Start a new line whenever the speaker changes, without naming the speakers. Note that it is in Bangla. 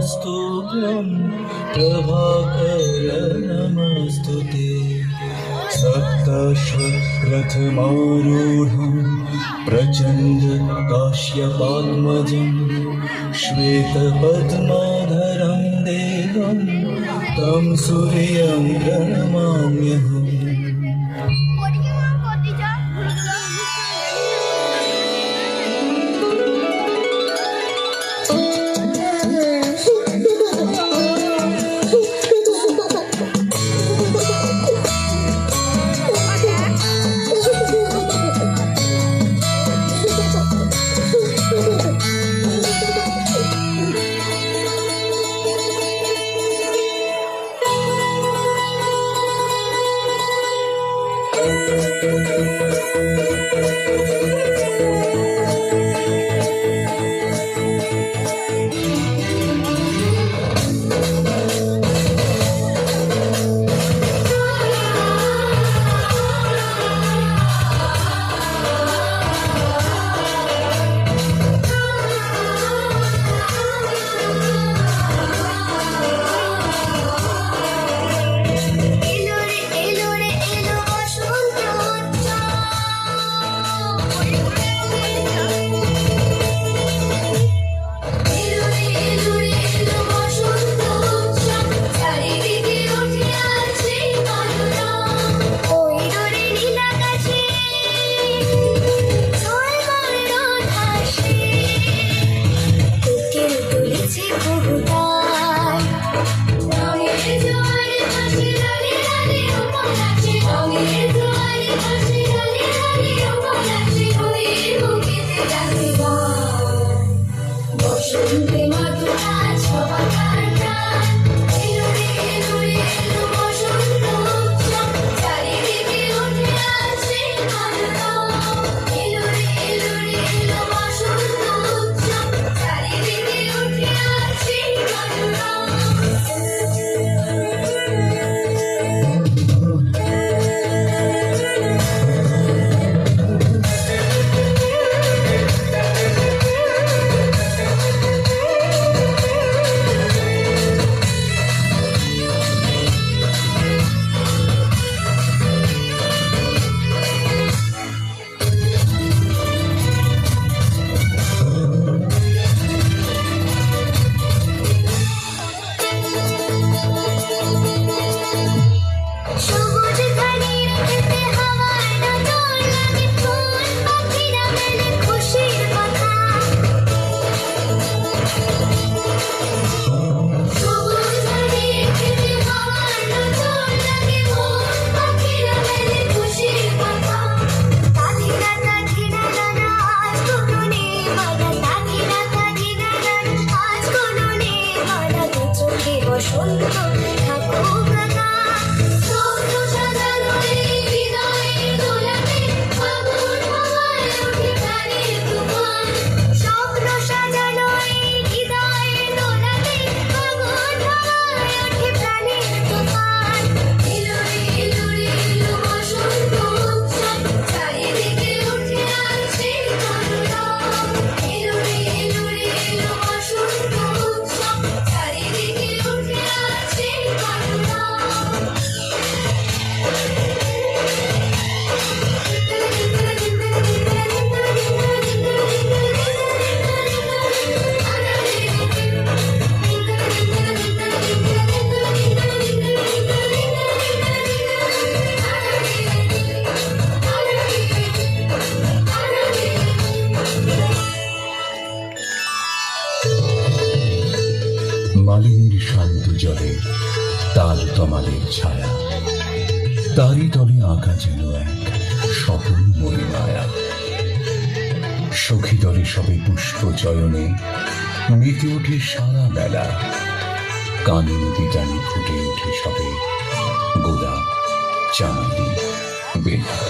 स्तुलं प्रभाकर नमस्तु ते। सौरुढं प्रचण्ड काश्यपाद्मजं श्वेतपद्माधरं देवं तं सूर्यं प्रणमाम्यहम्।
Música বসন্ত
ঠাকুর জলে তাল তমালের ছায়া। তারই তলে আঁকা যেন এক স্বপন মরিমায়া সখী দলে সবে পুষ্প চয়নে মেতে ওঠে সারা বেলা কানে নদী টানে ফুটে ওঠে সবে গোলাপ, চাঁদি বেলা।